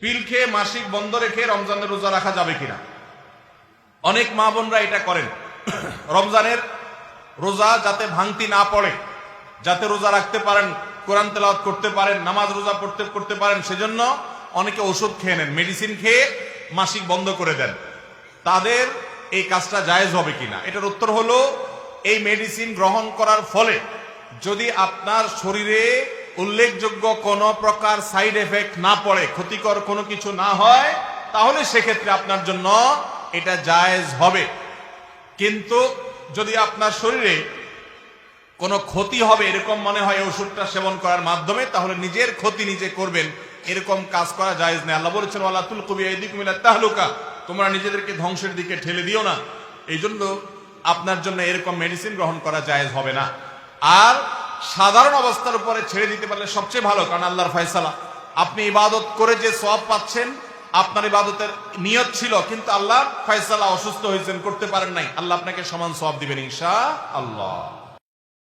পিল খেয়ে মাসিক বন্ধ রেখে রমজানের রোজা রাখা যাবে কিনা? অনেক মা বোনরা এটা করেন। রমজানের রোজা যাতে ভাঙতি না পড়ে, যাতে রোজা রাখতে পারেন, কোরআন তেলাওয়াত করতে পারেন, নামাজ রোজা পড়তে, করতে পারেন, সেজন্য অনেকে ওষুধ খেয়ে নেন মেডিসিন খেয়ে মাসিক বন্ধ করে দেন। তাদের এই কাজটা জায়েজ হবে কিনা? এটার উত্তর হলো, এই মেডিসিন গ্রহণ করার ফলে যদি আপনার শরীরে উল্লেখযোগ্য কোনো প্রকার সাইড এফেক্ট না পড়ে, ক্ষতিকর কোনো কিছু না হয়, তাহলে সেক্ষেত্রে আপনার জন্য এটা জায়েজ হবে। কিন্তু যদি আপনার শরীরে কোনো ক্ষতি হবে, এরকম মনে হয় ওষুধটা সেবন করার মাধ্যমে, তাহলে নিজের ক্ষতি নিজে করবেন। এরকম কাজ করা জায়েজ নেই আল্লাহ বলেছেন আল্লাহ তুল কবি এদিক মিলা তাহলুকা। তোমরা নিজেদেরকে ধ্বংসের দিকে ঠেলে দিও না। এই জন্য আপনার জন্য এরকম মেডিসিন গ্রহণ করা জায়েজ হবে না। আর সাধারণ অবস্থার উপরে ছেড়ে দিতে পারলে সবচেয়ে ভালো, কারণ আল্লাহর ফয়সালা। আপনি ইবাদত করে যে সব পাচ্ছেন, আপনার ইবাদতের নিয়ত ছিল, কিন্তু আল্লাহ ফয়সালা অসুস্থ হয়েছেন, করতে পারেন নাই। আল্লাহ আপনাকে সমান সব দিবেন ইনশা আল্লাহ